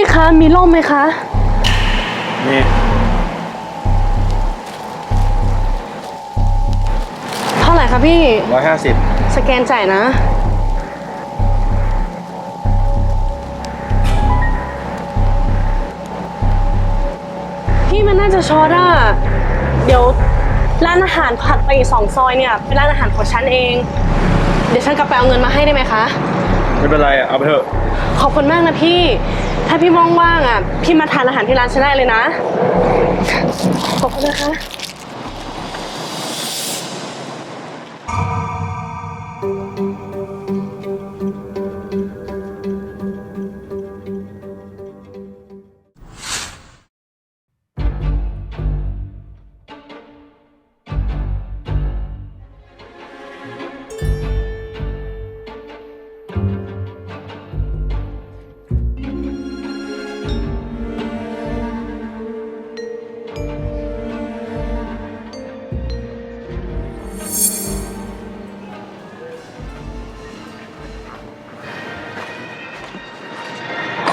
พี่คะมีร่มไหมคะ นี่เท่าไหร่คะพี่ ร้อยห้าสิบสแกนจ่ายนะ พี่มันน่าจะช็อตอะเดี๋ยวร้านอาหารผัดไปอีกสองซอยเนี่ย เป็นร้านอาหารของฉันเอง เดี๋ยวฉันกลับไปเอาเงินมาให้ได้ไหมคะ ไม่เป็นไรอะเอาไปเถอะ ขอบคุณมากนะพี่ ถ้าพี่ว่างๆอะ พี่มาทานอาหารที่ร้านฉันได้เลยนะ ขอบคุณนะคะ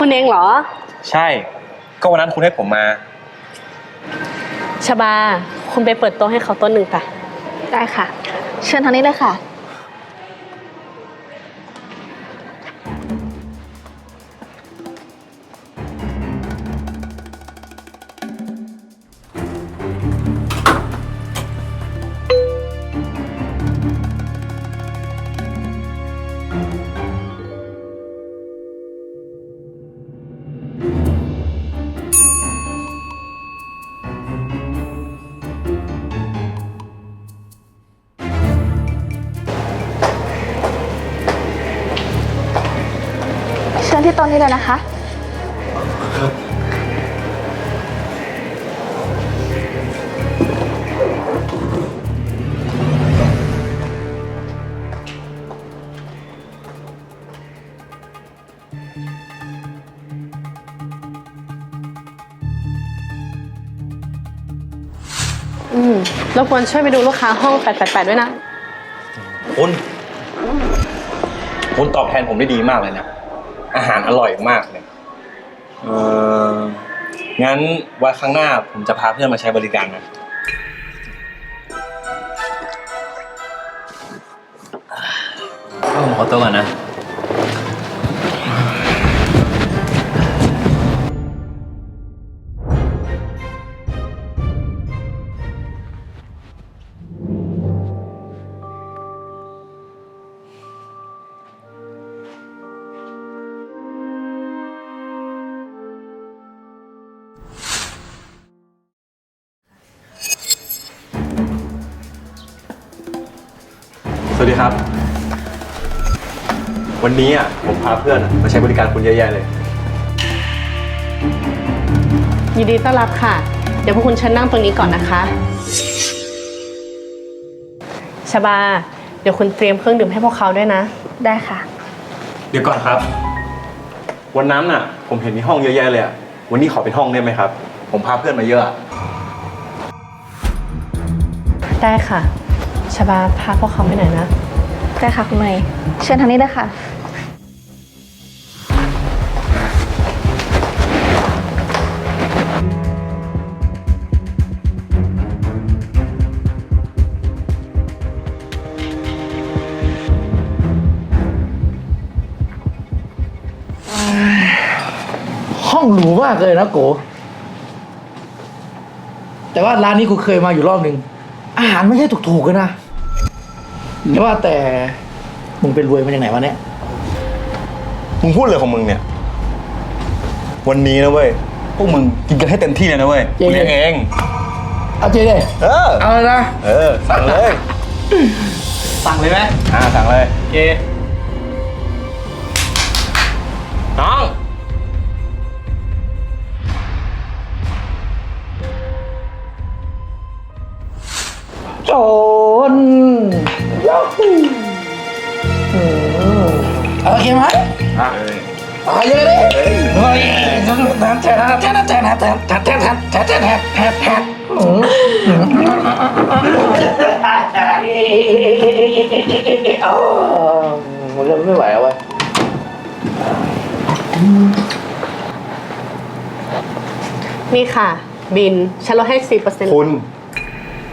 คุณเองเหรอ ใช่ ก็วันนั้นคุณให้ผมมา ชบา คุณไปเปิดโต๊ะให้เขาโต้นหนึ่งไป ได้ค่ะ เชิญทางนี้เลยค่ะ ที่โต๊ะนี้เลยนะคะ อืมรบกวนช่วยไปดูลูกค้าห้อง888ด้วยนะ คุณ คุณตอบแทนผมได้ดีมากเลยนะ อาหารอร่อยมากเลยเอองั้นวันข้างหน้าผมจะพาเพื่อนมาใช้บริการนะ ผมขอตัวก่อนนะ สวัสดีครับ วันนี้อะผมพาเพื่อนอะมาใช้บริการคุณเยอะแยะเลย ยินดีต้อนรับค่ะ เดี๋ยวพวกคุณเชิญนั่งตรงนี้ก่อนนะคะชบา เดี๋ยวคุณเตรียมเครื่องดื่มให้พวกเขาด้วยนะ ได้ค่ะ เดี๋ยวก่อนครับ วันนั้นน่ะ ผมเห็นมีห้องเยอะแยะเลยอะ วันนี้ขอเป็นห้องได้ไหมครับ ผมพาเพื่อนมาเยอะอะได้ค่ะ ชบาพาพวกเขาไปหน่อยนะ ได้ค่ะคุณเมย์เชิญทางนี้เลยค่ะ ห้องหรูมากเลยนะโก แต่ว่าร้านนี้กูเคยมาอยู่รอบหนึ่งอาหารไม่ใช่ถูกๆกันนะแต่ ว่าแต่มึงเป็นรวยมาจากไหนวะเนี่ย มึงพูดเลยของมึงเนี่ย วันนี้นะเว้ย พวกมึงกินกันให้เต็มที่เลยนะเว้ยเจ๊กูเลี้ยงเอง เอาเจ๊เลยเออ เอาเลยนะเออ สั่งเลย สั่งเลยไหมอ่า สั่งเลยเจ๊น้อง โอเคไหมอะเอาเยอะเลยเฮ้ยแทนแทนแทนแทนแทนแทนแทนแทนแทนแทนแทนแทนแทนแทนอืมอ๋อมันเริ่มไม่ไหวแล้วเว้ยนี่ค่ะ บิน ฉันลดให้สิบเปอร์เซ็นต์คุณ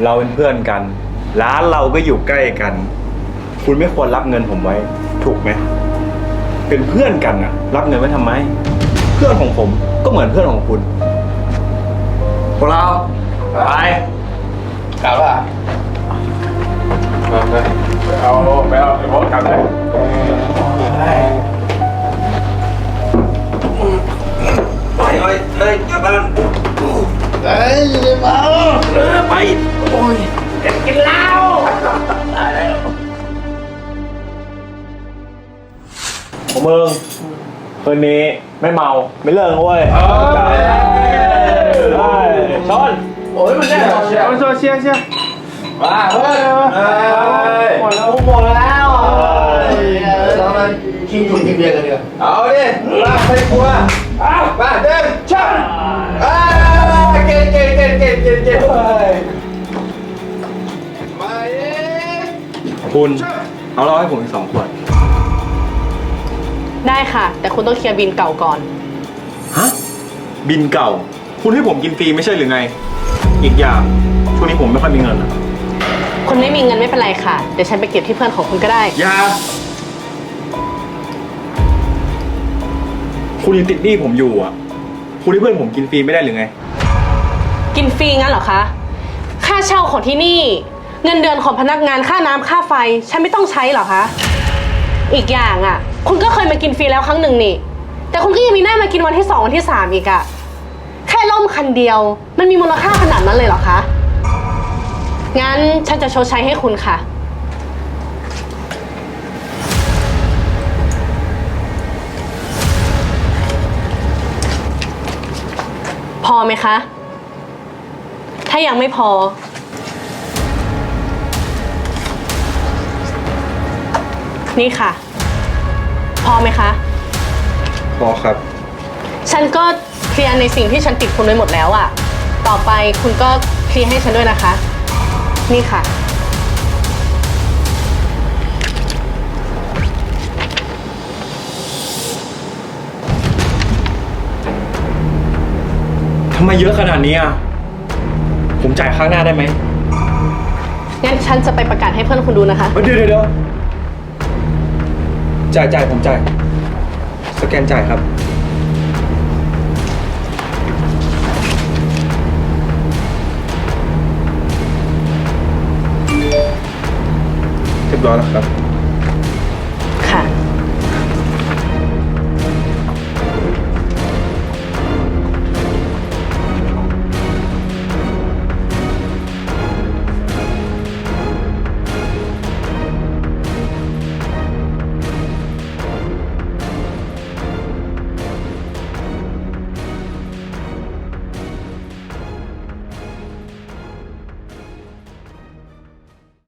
เราเป็นเพื่อนกัน ร้านเราก็อยู่ใกล้กัน คุณไม่ควรรับเงินผมไว้ ถูกไหม เป็นเพื่อนกันอะรับเงินไว้ทำไม เพื่อนของผมก็เหมือนเพื่อนของคุณ พวกเราไปกลับว่าเอาไปเอาไปพบกันเลยไปไปไปกลับบ้านเอ้ยอย่าได้มาเออไปโอ้ยกินเหล้า มมึงคืนนี้ไม่เมาไม่เลิกเว้ยได้ชนโอ้ยมันแน่นอนเชียวโซเชียเชียมาเฮ้ยหมดแล้วหมดแล้วเรามากินจุ่มกินเบียร์กันเถอะเอาดิมาไม่กลัวมาเดินชักเก่งเก่งเก่งเก่งเก่งเก่งมาเอ๊ะคุณเอาเหล้าให้ผมอีกสองขวด ได้ค่ะ แต่คุณต้องเคลียร์บินเก่าก่อน ฮะ บินเก่า คุณให้ผมกินฟรีไม่ใช่หรือไง อีกอย่างช่วงนี้ผมไม่ค่อยมีเงินอะคุณไม่มีเงินไม่เป็นไรค่ะ เดี๋ยวฉันไปเก็บที่เพื่อนของคุณก็ได้ อยาคุณยังติดหนี้ผมอยู่อะ คุณให้เพื่อนผมกินฟรีไม่ได้หรือไง กินฟรีงั้นเหรอคะ ค่าเช่าของที่นี่ เงินเดือนของพนักงานค่าน้ำค่าไฟ ฉันไม่ต้องใช้เหรอคะ อีกอย่างอะ คุณก็เคยมากินฟรีแล้วครั้งหนึ่งนี่ แต่คุณก็ยังมีหน้ามากินวันที่สองวันที่สามอีกอะแค่ล่มคันเดียว มันมีมูลค่าขนาดนั้นเลยเหรอคะ งั้นฉันจะชดใช้ให้คุณค่ะ พอไหมคะ ถ้ายังไม่พอ นี่ค่ะ พอไหมคะ พอครับ ฉันก็เคลียร์ในสิ่งที่ฉันติดคุณไว้หมดแล้วอะต่อไปคุณก็เคลียร์ให้ฉันด้วยนะคะ นี่ค่ะ ทำไมเยอะขนาดนี้อะ ผมจ่ายข้างหน้าได้ไหมงั้นฉันจะไปประกาศให้เพื่อนคุณดูนะคะ เอ้ยเดี๋ยวเดี๋ยวเดี๋ยว จ่ายจ่ายผมจ่ายสแกนจ่ายครับ เรียบร้อยแล้วครับ ค่ะ